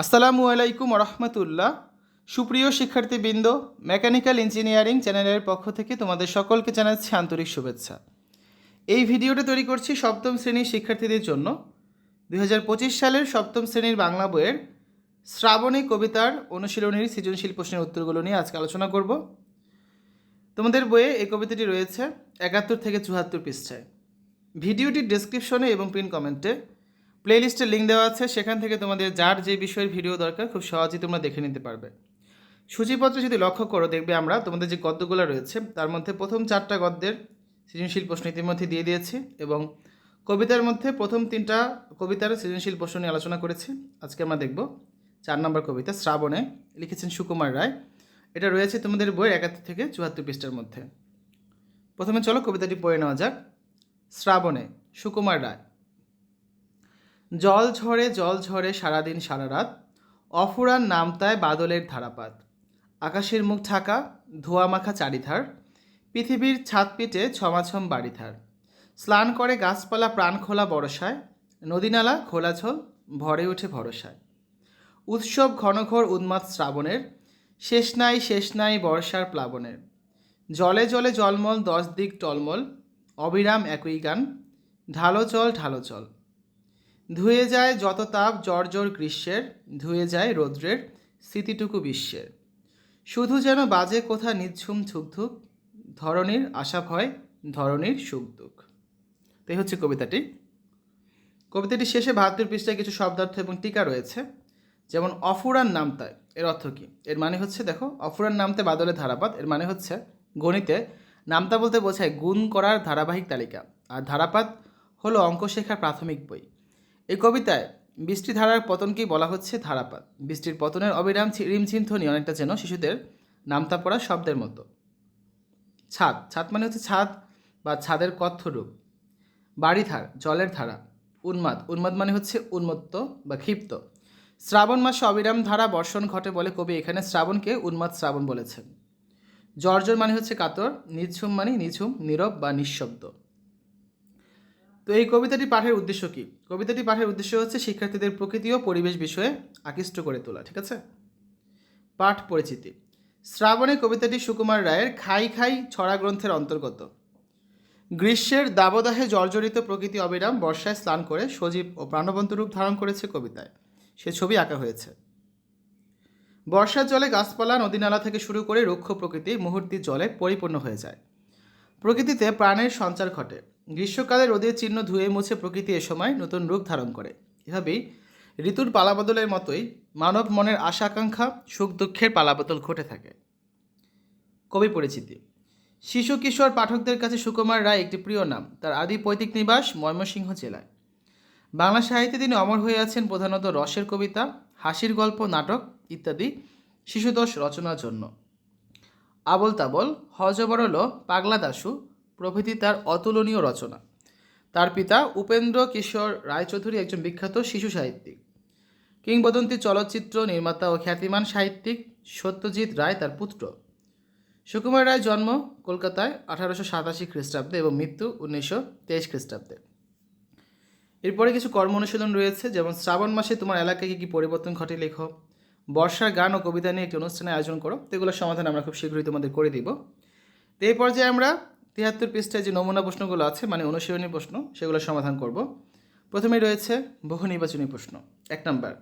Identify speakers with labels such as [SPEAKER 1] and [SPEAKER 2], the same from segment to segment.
[SPEAKER 1] আসসালামু আলাইকুম রহমতুল্লাহ সুপ্রিয় শিক্ষার্থীবৃন্দ, মেকানিক্যাল ইঞ্জিনিয়ারিং চ্যানেলের পক্ষ থেকে তোমাদের সকলকে জানাচ্ছি আন্তরিক শুভেচ্ছা। এই ভিডিওটা তৈরি করছি সপ্তম শ্রেণির শিক্ষার্থীদের জন্য। দু হাজার পঁচিশ সালের সপ্তম শ্রেণির বাংলা বইয়ের শ্রাবণী কবিতার অনুশীলনীর সৃজনশীল প্রশ্নের উত্তরগুলো নিয়ে আজকে আলোচনা করব। তোমাদের বইয়ে এই কবিতাটি রয়েছে একাত্তর থেকে চুহাত্তর পৃষ্ঠায়। ভিডিওটির ডেসক্রিপশনে এবং পিন কমেন্টে প্লেলিস্টের লিঙ্ক দেওয়া আছে, সেখান থেকে তোমাদের যার যে বিষয়ের ভিডিও দরকার, খুব সহজেই তোমরা দেখে নিতে পারবে। সূচিপত্র যদি লক্ষ্য করো, দেখবে আমরা তোমাদের যে গদ্যগুলো রয়েছে, তার মধ্যে প্রথম চারটা গদ্যের সৃজনশীল প্রশ্ন ইতিমধ্যে দিয়ে দিয়েছি এবং কবিতার মধ্যে প্রথম তিনটা কবিতার সৃজনশীল প্রশ্ন নিয়ে আলোচনা করেছি। আজকে আমরা দেখব চার নম্বর কবিতা, শ্রাবণে লিখেছেন সুকুমার রায়। এটা রয়েছে তোমাদের বইয়ের একাত্তর থেকে চুয়াত্তর পৃষ্ঠার মধ্যে। প্রথমে চলো কবিতাটি পড়ে নেওয়া যাক। শ্রাবণে সুকুমার রায়। জল ঝরে জল ঝরে সারাদিন সারা রাত অফুরান নামতায় বাদলের ধারাপাত। আকাশের মুখ ঢাকা, ধোয়া মাখা চারিধার। পৃথিবীর ছাদ পিটে ছমাছম বাড়িধার। স্নান করে গাছপালা প্রাণ খোলা বরসায়। নদীনালা খোলাছল ভরে উঠে ভরসায়। উৎসব ঘনঘোর উন্মাদ শ্রাবণের। শেষ নাই শেষ নাই বর্ষার প্লাবনের। জলে জলে জলমল, দশ দিক টলমল। অবিরাম একই গান। ঢালো চল ঢালো চল। ধুয়ে যায় যত তাপ জর্জর গ্রীষ্মের, ধুয়ে যায় রৌদ্রের স্মৃতিটুকু বিশ্বের। শুধু যেন বাজে কোথা নিঝুম ঝুকধুক ধরনীর আশা ভয় ধরনীর সুখ দুঃখ। তাই হচ্ছে কবিতাটি। কবিতাটি শেষে বাহাত্তর পৃষ্ঠায় কিছু শব্দার্থ এবং টিকা রয়েছে। যেমন, অফুরান নামতায় এর অর্থ কী? এর মানে হচ্ছে, দেখো, অফুরান নামতে বাদলে ধারাপাত এর মানে হচ্ছে, গণিতে নামতা বলতে বোঝায়, গুণ করার ধারাবাহিক তালিকা আর ধারাপাত হলো অঙ্ক শেখার প্রাথমিক বই। এই কবিতায় বৃষ্টি ধারার পতনকেই বলা হচ্ছে ধারাপাত। বৃষ্টির পতনের অবিরাম রিমঝিম ধ্বনি অনেকটা যেন শিশুদের নামতা পড়া শব্দের মতো। ছাদ ছাদ মানে হচ্ছে ছাদ বা ছাদের কথ্য রূপ বাড়িধার, জলের ধারা। উন্মাদ উন্মাদ মানে হচ্ছে উন্মত্ত বা ক্ষিপ্ত। শ্রাবণ মাসে অবিরাম ধারা বর্ষণ ঘটে বলে কবি এখানে শ্রাবণকে উন্মাদ শ্রাবণ বলেছেন। জর্জর মানে হচ্ছে কাতর, নিঝুম মানে নিঝুম, নীরব বা নিঃশব্দ। তো এই কবিতাটি পাঠের উদ্দেশ্য কী? কবিতাটি পাঠের উদ্দেশ্য হচ্ছে শিক্ষার্থীদের প্রকৃতি ও পরিবেশ বিষয়ে আকৃষ্ট করে তোলা, ঠিক আছে? পাঠ পরিচিতি। শ্রাবণে কবিতাটি সুকুমার রায়ের খাই খাই ছড়া গ্রন্থের অন্তর্গত। গ্রীষ্মের দাবদাহে জর্জরিত প্রকৃতি অবিরাম বর্ষায় স্নান করে সজীব ও প্রাণবন্ত রূপ ধারণ করেছে কবিতায়। সে ছবি আঁকা হয়েছে। বর্ষার জলে গাছপালা, নদীনালা থেকে শুরু করে রুক্ষ প্রকৃতি মুহূর্তে জলে পরিপূর্ণ হয়ে যায়। প্রকৃতিতে প্রাণের সঞ্চার ঘটে। গ্রীষ্মকালে রোদের চিহ্ন ধুয়ে মুছে প্রকৃতি এ সময় নতুন রূপ ধারণ করে। এভাবেই ঋতুর পালাবদলের মতোই মানব মনের আশা আকাঙ্ক্ষা সুখ দুঃখের পালাবদল ঘটে থাকে। কবি পরিচিতি, শিশু, কিশোর পাঠকদের কাছে সুকুমার রায় একটি প্রিয় নাম। তার আদি পৈতৃক নিবাস ময়মনসিংহ জেলায়। বাংলা সাহিত্যে তিনি অমর হয়ে আছেন প্রধানত রসের কবিতা, হাসির গল্প, নাটক ইত্যাদি শিশুদোষ রচনার জন্য। আবল তাবল হজবরল পাগলা দাশু প্রভৃতি তার অতুলনীয় রচনা। তার পিতা উপেন্দ্র কিশোর রায়চৌধুরী একজন বিখ্যাত শিশু সাহিত্যিক। কিংবদন্তি চলচ্চিত্র নির্মাতা ও খ্যাতিমান সাহিত্যিক সত্যজিৎ রায় তার পুত্র। সুকুমার রায় জন্ম কলকাতায় আঠারোশো সাতাশি খ্রিস্টাব্দে এবং মৃত্যু উনিশশো তেইশ খ্রিস্টাব্দে। এরপরে কিছু কর্ম অনুশীলন রয়েছে, যেমন শ্রাবণ মাসে তোমার এলাকায় কী কী পরিবর্তন ঘটে লেখো, বর্ষার গান ও কবিতা নিয়ে একটি অনুষ্ঠানের আয়োজন করো, তো এগুলোর সমাধান আমরা খুব শীঘ্রই তোমাদের করে দিব। তো এই পর্যায়ে আমরা তিয়াত্তর পৃষ্ঠায় যে নমুনা প্রশ্নগুলো আছে মানে অনুশীলনী প্রশ্ন, সেগুলো সমাধান করব। প্রথমেই রয়েছে বহু নির্বাচনী প্রশ্ন। এক নম্বর,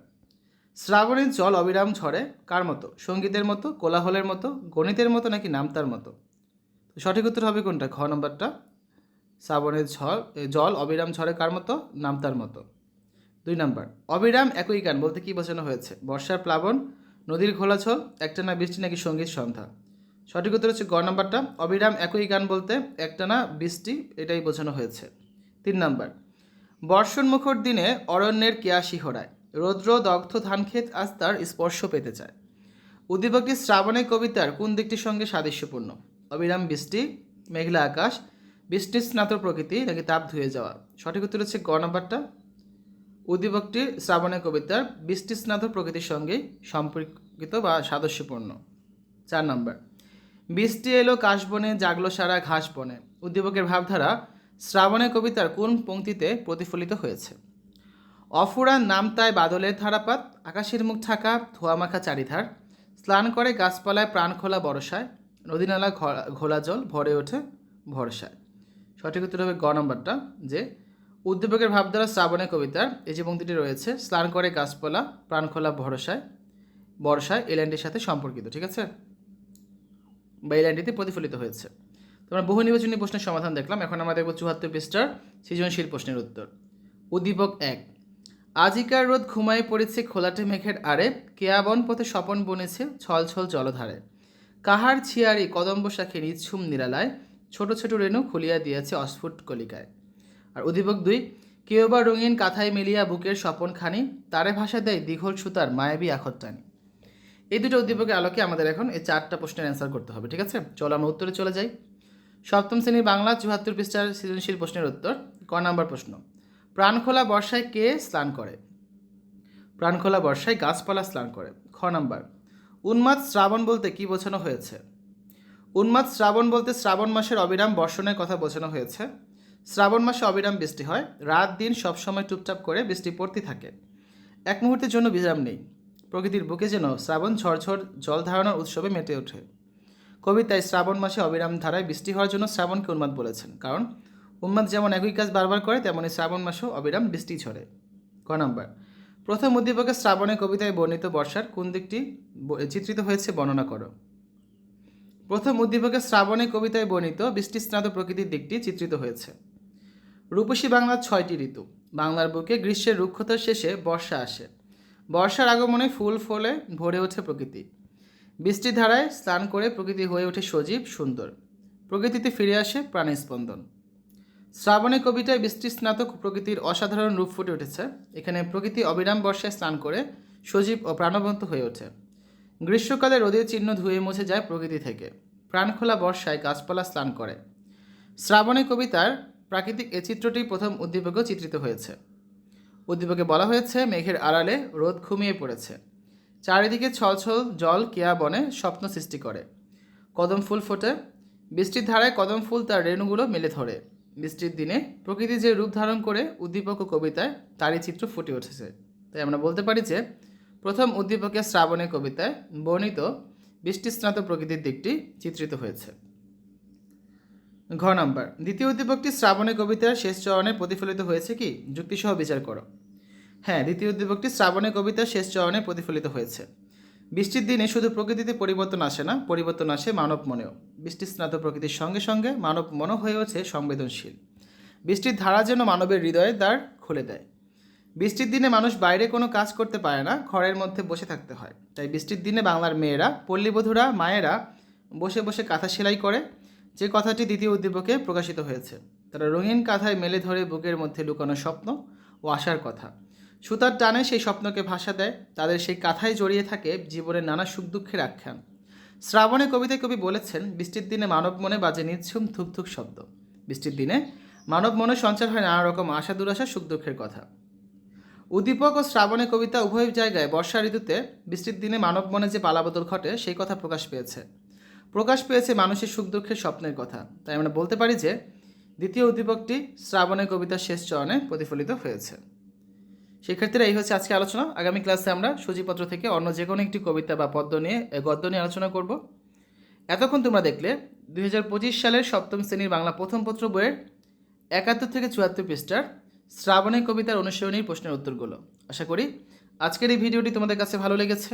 [SPEAKER 1] শ্রাবণের জল অবিরাম ঝরে কার মতো? সঙ্গীতের মতো, কোলাহলের মতো, গণিতের মতো, নাকি নামতার মতো? সঠিক উত্তর হবে কোনটা? খ নম্বরটা। শ্রাবণের ঝড় জল অবিরাম ঝরে কার মতো? নামতার মতো। দুই নম্বর, অবিরাম একই গান বলতে কি বোঝানো হয়েছে? বর্ষার প্লাবন, নদীর ঘোলাছল একটানা বৃষ্টি নাকি সংগীত সন্ধ্যা? সঠিক উত্তর হচ্ছে গ নাম্বারটা। অবিরাম একই গান বলতে একটানা বৃষ্টি, এটাই বোঝানো হয়েছে। তিন নাম্বার। বর্ষণ মুখর দিনে অরণ্যের কেয়া শিহরায় রৌদ্র দগ্ধ ধানক্ষেত আজ তার স্পর্শ পেতে চায়। উদ্দীপকটি শ্রাবণের কবিতার কোন দিকটির সঙ্গে সাদৃশ্যপূর্ণ? অবিরাম বৃষ্টি, মেঘলা আকাশ, বৃষ্টির স্নাত প্রকৃতি নাকি তাপ ধুয়ে যাওয়া? সঠিক উত্তর হচ্ছে গ নাম্বারটা। উদ্দীপকটি শ্রাবণের কবিতার বৃষ্টি স্নাত প্রকৃতির সঙ্গে সম্পর্কিত বা সাদস্যপূর্ণ চার নম্বর। বৃষ্টি এলো কাশবনে জাগলো সারা ঘাস বনে। উদ্দীপকের ভাবধারা শ্রাবণের কবিতার কোন পংক্তিতে প্রতিফলিত হয়েছে? অফুরান নাম তাই বাদলের ধারাপাত, আকাশের মুখ ঢাকা ধোয়ামাখা চারিধার। স্নান করে গাছপালায় প্রাণ খোলা বরসায় নদীনালা ঘোলা জল ভরে ওঠে ভরসায়। সঠিক উত্তর হবে গ নম্বরটা, যে উদ্দীপকের ভাবধারা, শ্রাবণে কবিতার, এই যে পংক্তিটি রয়েছে, স্নান করে গাছপালা প্রাণ খোলা ভরসায়, বর্ষায়, এই লাইনটির সাথে সম্পর্কিত, ঠিক আছে? বা এই লাইনটিতে প্রতিফলিত হয়েছে। তোমরা বহু নির্বাচনী প্রশ্নের সমাধান দেখলাম। এখন আমরা দেখব চুয়াত্তর পৃষ্ঠার সৃজনশীল প্রশ্নের উত্তর। উদ্দীপক এক, আজিকার রোদ ঘুমায় পড়েছে খোলাটে মেঘের আড়ে কেয়াবন পথে স্বপন বনেছে ছল ছল জলধারে। কাহার ছিয়ারি কদম্ব শাখে নিঝুম নিরালায়, ছোট ছোট রেণু খুলিয়া দিয়েছে অস্ফুট কলিকায়। আর উদ্দীপক দুই, কেউ বা রঙিন কাঁথায় মিলিয়া বুকের স্বপন খানি তারে ভাষা দেয় দীঘল সুতার মায়াবী আখরটানি। এই দুটো উদ্দীপকের আলোকে আমাদের এখন এই চারটা প্রশ্নের অ্যান্সার করতে হবে, ঠিক আছে? চলো আমরা উত্তরে চলে যাই। সপ্তম শ্রেণির বাংলা চুয়াত্তর পৃষ্ঠার সৃজনশীল প্রশ্নের উত্তর, ক নম্বর প্রশ্ন। প্রাণখোলা বর্ষায় কে স্নান করে? প্রাণখোলা বর্ষায় গাছপালা স্নান করে। খ নম্বর। উন্মাদ শ্রাবণ বলতে কি বোঝানো হয়েছে? উন্মাদ শ্রাবণ বলতে শ্রাবণ মাসের অবিরাম বর্ষণের কথা বোঝানো হয়েছে। শ্রাবণ মাসে অবিরাম বৃষ্টি হয়। রাত দিন সবসময় টুপটাপ করে বৃষ্টি পড়তে থাকে। এক মুহূর্তের জন্য বিরাম নেই। প্রকৃতির বুকে যেন শ্রাবণ ঝরঝর জল ধারণার উৎসবে মেতে ওঠে। কবিতায় শ্রাবণ মাসে অবিরাম ধারায় বৃষ্টি হওয়ার জন্য শ্রাবণকে উন্মাদ বলেছেন। কারণ উন্মাদ যেমন একই কাজ বারবার করে তেমনই শ্রাবণ মাসেও অবিরাম বৃষ্টি ঝরে। ক নম্বর। প্রথম উদ্দীপকের শ্রাবণে কবিতায় বর্ণিত বর্ষার কোন দিকটি চিত্রিত হয়েছে বর্ণনা করো। প্রথম উদ্দীপকের শ্রাবণে কবিতায় বর্ণিত বৃষ্টিস্নাত প্রকৃতির দিকটি চিত্রিত হয়েছে। রূপসী বাংলার ছয়টি ঋতু। বাংলার বুকে গ্রীষ্মের রুক্ষতার শেষে বর্ষা আসে। বর্ষার আগমনে ফুল ফলে ভরে ওঠে প্রকৃতি। বৃষ্টির ধারায় স্নান করে প্রকৃতি হয়ে ওঠে সজীব, সুন্দর। প্রকৃতিতে ফিরে আসে প্রাণের স্পন্দন শ্রাবণে কবিতায় বৃষ্টি স্নাতক প্রকৃতির অসাধারণ রূপ ফুটে উঠেছে। এখানে প্রকৃতি অবিরাম বর্ষায় স্নান করে সজীব ও প্রাণবন্ত হয়ে ওঠে। গ্রীষ্মকালে রোদের চিহ্ন ধুয়ে মুছে যায় প্রকৃতি থেকে। প্রাণখোলা বর্ষায় গাছপালা স্নান করে। শ্রাবণে কবিতার প্রাকৃতিক এ চিত্রটি প্রথম উদ্দীপকেও চিত্রিত হয়েছে। উদ্দীপকে বলা হয়েছে, মেঘের আড়ালে রোদ ঘুমিয়ে পড়েছে। চারিদিকে ছলছল জল কেয়া বনে স্বপ্ন সৃষ্টি করে। কদম ফুল ফোটে। বৃষ্টির ধারায় কদম ফুল তার রেণুগুলো মেলে ধরে। বৃষ্টির দিনে প্রকৃতি যে রূপ ধারণ করে, উদ্দীপক কবিতায় তারই চিত্র ফুটে উঠেছে। তাই আমরা বলতে পারি যে, প্রথম উদ্দীপকের শ্রাবণে কবিতায় বর্ণিত বৃষ্টিস্নাত প্রকৃতির দিকটি চিত্রিত হয়েছে। ঘ নাম্বার, দ্বিতীয় উদ্দীপকটি শ্রাবণে কবিতার শেষ চরণে প্রতিফলিত হয়েছে কি? যুক্তিসহ বিচার করো। হ্যাঁ দ্বিতীয় উদ্দীপকটি শ্রাবণে কবিতার শেষ চরণে প্রতিফলিত হয়েছে। বৃষ্টির দিনে শুধু প্রকৃতিতে পরিবর্তন আসে না, পরিবর্তন আসে মানব মনেও। বৃষ্টিস্নাত প্রকৃতির সঙ্গে সঙ্গে মানব মনও হয়ে ওঠে সংবেদনশীল। বৃষ্টির ধারা যেন মানবের হৃদয়ের দ্বার খুলে দেয়। বৃষ্টির দিনে মানুষ বাইরে কোনো কাজ করতে পারে না ঘরের মধ্যে বসে থাকতে হয়। তাই বৃষ্টির দিনে বাংলার মেয়েরা, পল্লীবধূরা, মায়েরা বসে বসে কাঁথা সেলাই করে যে কথাটি দ্বিতীয় উদ্দীপকে প্রকাশিত হয়েছে, তারা রঙিন কাঁথায় মেলে ধরে বুকের মধ্যে লুকানো স্বপ্ন ও আশার কথা। সুতার টানে সেই স্বপ্নকে ভাষা দেয়, তাদের সেই কাঁথায় জড়িয়ে থাকে জীবনের নানা সুখ দুঃখের আখ্যান। শ্রাবণে কবিতায় কবি বলেছেন, বৃষ্টির দিনে মানব মনে বাজে নিঝুম থুক থুক শব্দ। বৃষ্টির দিনে মানব মনে সঞ্চার হয় নানা রকম আশা দুরাশা, সুখ দুঃখের কথা। উদ্দীপক ও শ্রাবণে কবিতা উভয় জায়গায় বর্ষা ঋতুতে বৃষ্টির দিনে মানব মনে যে পালাবদল ঘটে, সেই কথা প্রকাশ পেয়েছে। প্রকাশ পেয়েছে মানুষের সুখ দুঃখের স্বপ্নের কথা। তাই আমরা বলতে পারি যে, দ্বিতীয় উদ্দীপকটি শ্রাবণের কবিতার শেষ চরণে প্রতিফলিত হয়েছে। শিক্ষার্থীরা, এই হচ্ছে আজকে আলোচনা। আগামী ক্লাসে আমরা সূচিপত্র থেকে অন্য যে কোনো একটি কবিতা বা পদ্য নিয়ে গদ্য নিয়ে আলোচনা করব। এতক্ষণ তোমরা দেখলে, দুই হাজার পঁচিশ সালের সপ্তম শ্রেণির বাংলা প্রথম পত্র বইয়ের একাত্তর থেকে চুয়াত্তর পৃষ্ঠার শ্রাবণের কবিতার অনুসরণীর প্রশ্নের উত্তরগুলো। আশা করি আজকের এই ভিডিওটি তোমাদের কাছে ভালো লেগেছে।